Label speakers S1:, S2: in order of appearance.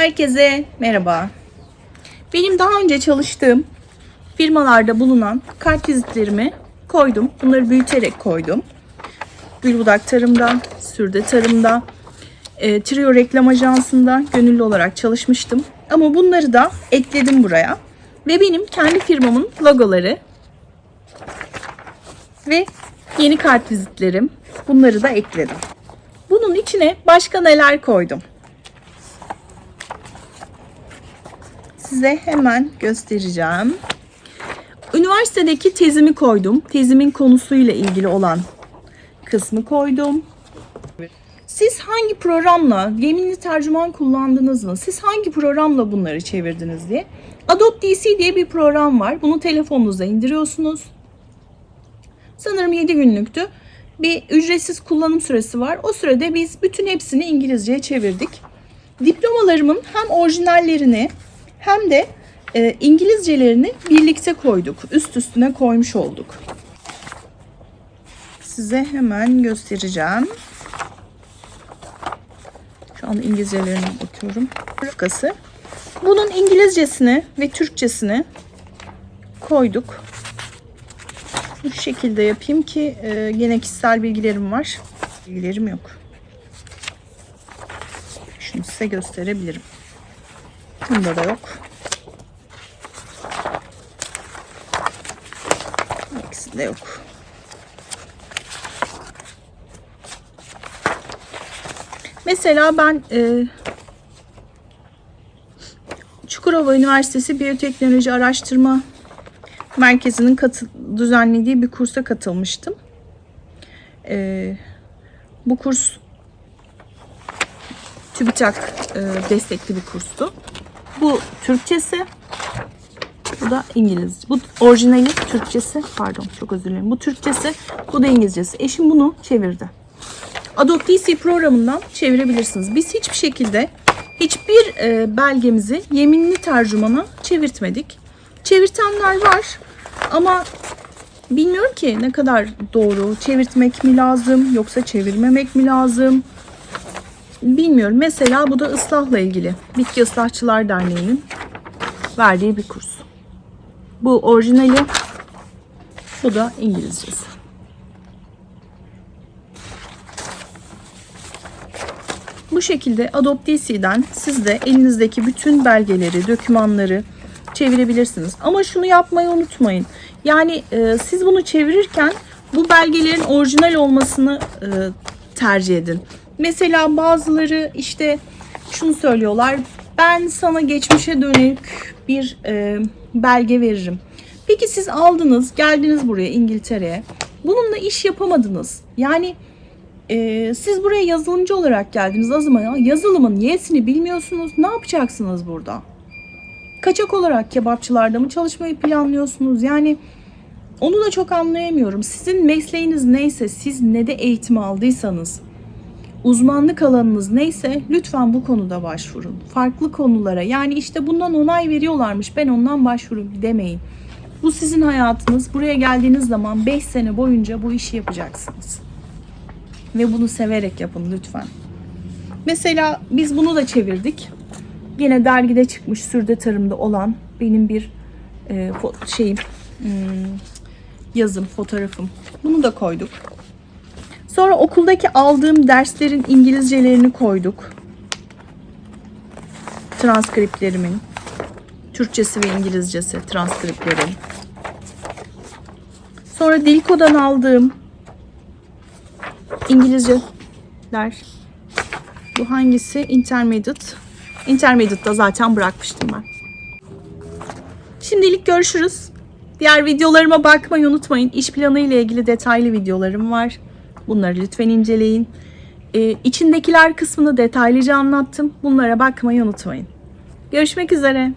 S1: Herkese merhaba. Benim daha önce çalıştığım firmalarda bulunan kart vizitlerimi koydum. Bunları büyüterek koydum. Gülbudak Tarım'da, Sürde Tarım'da, e, Trio Reklam Ajansı'nda gönüllü olarak çalışmıştım. Ama bunları da ekledim buraya. Ve benim kendi firmamın logoları ve yeni kart vizitlerim. Bunları da ekledim. Bunun içine başka neler koydum? Size hemen göstereceğim. Üniversitedeki tezimi koydum. Tezimin konusuyla ilgili olan kısmı koydum. Siz hangi programla, yeminli tercüman kullandınız mı? Siz hangi programla bunları çevirdiniz diye. Adobe DC diye bir program var. Bunu telefonunuza indiriyorsunuz. Sanırım 7 günlüktü. Bir ücretsiz kullanım süresi var. O sürede biz bütün hepsini İngilizceye çevirdik. Diplomalarımın hem orijinallerini hem de e, İngilizcelerini birlikte koyduk. Üst üstüne koymuş olduk. Size hemen göstereceğim. Şu an İngilizcelerine bakıyorum. Fırkası. Bunun İngilizcesini ve Türkçesini koyduk. Bu şekilde yapayım ki e, gene kişisel bilgilerim var. Bilgilerim yok. Şunu size gösterebilirim. Bunda da yok. İkisi de yok. Mesela ben e, Çukurova Üniversitesi Biyoteknoloji Araştırma Merkezi'nin düzenlediği bir kursa katılmıştım. E, bu kurs TÜBİTAK e, destekli bir kurstu. Bu Türkçesi, bu da İngilizce. Bu orijinali Türkçesi, pardon çok özür dilerim. Bu Türkçesi, bu da İngilizcesi. Eşim bunu çevirdi. Adobe DC programından çevirebilirsiniz. Biz hiçbir şekilde hiçbir e, belgemizi yeminli tercümana çevirtmedik. Çevirtenler var ama bilmiyorum ki ne kadar doğru. Çevirtmek mi lazım yoksa çevirmemek mi lazım? Bilmiyorum. Mesela bu da ıslahla ilgili. Bitki Islahçılar Derneği'nin verdiği bir kurs. Bu orijinali. Bu da İngilizcesi. Bu şekilde Adobe DC'den siz de elinizdeki bütün belgeleri, dokümanları çevirebilirsiniz. Ama şunu yapmayı unutmayın. Yani e, siz bunu çevirirken bu belgelerin orijinal olmasını e, tercih edin. Mesela bazıları işte şunu söylüyorlar. Ben sana geçmişe dönük bir e, belge veririm. Peki siz aldınız, geldiniz buraya İngiltere'ye. Bununla iş yapamadınız. Yani e, siz buraya yazılımcı olarak geldiniz azıma ya. Yazılımın y'sini bilmiyorsunuz. Ne yapacaksınız burada? Kaçak olarak kebapçılarda mı çalışmayı planlıyorsunuz? Yani onu da çok anlayamıyorum. Sizin mesleğiniz neyse, siz ne de eğitim aldıysanız, uzmanlık alanınız neyse lütfen bu konuda başvurun. Farklı konulara yani işte bundan onay veriyorlarmış ben ondan başvurayım demeyin. Bu sizin hayatınız. Buraya geldiğiniz zaman 5 sene boyunca bu işi yapacaksınız. Ve bunu severek yapın lütfen. Mesela biz bunu da çevirdik. Yine dergide çıkmış sürde tarımda olan benim bir e, şeyim hmm, yazım, fotoğrafım. Bunu da koyduk. Sonra okuldaki aldığım derslerin İngilizcelerini koyduk. Transkriptlerimin. Türkçesi ve İngilizcesi transkriptlerim. Sonra Dilko'dan aldığım İngilizceler. Bu hangisi? Intermediate. Intermediate'da zaten bırakmıştım ben. Şimdilik görüşürüz. Diğer videolarıma bakmayı unutmayın. İş planı ile ilgili detaylı videolarım var. Bunları lütfen inceleyin. Ee, içindekiler kısmını detaylıca anlattım. Bunlara bakmayı unutmayın. Görüşmek üzere.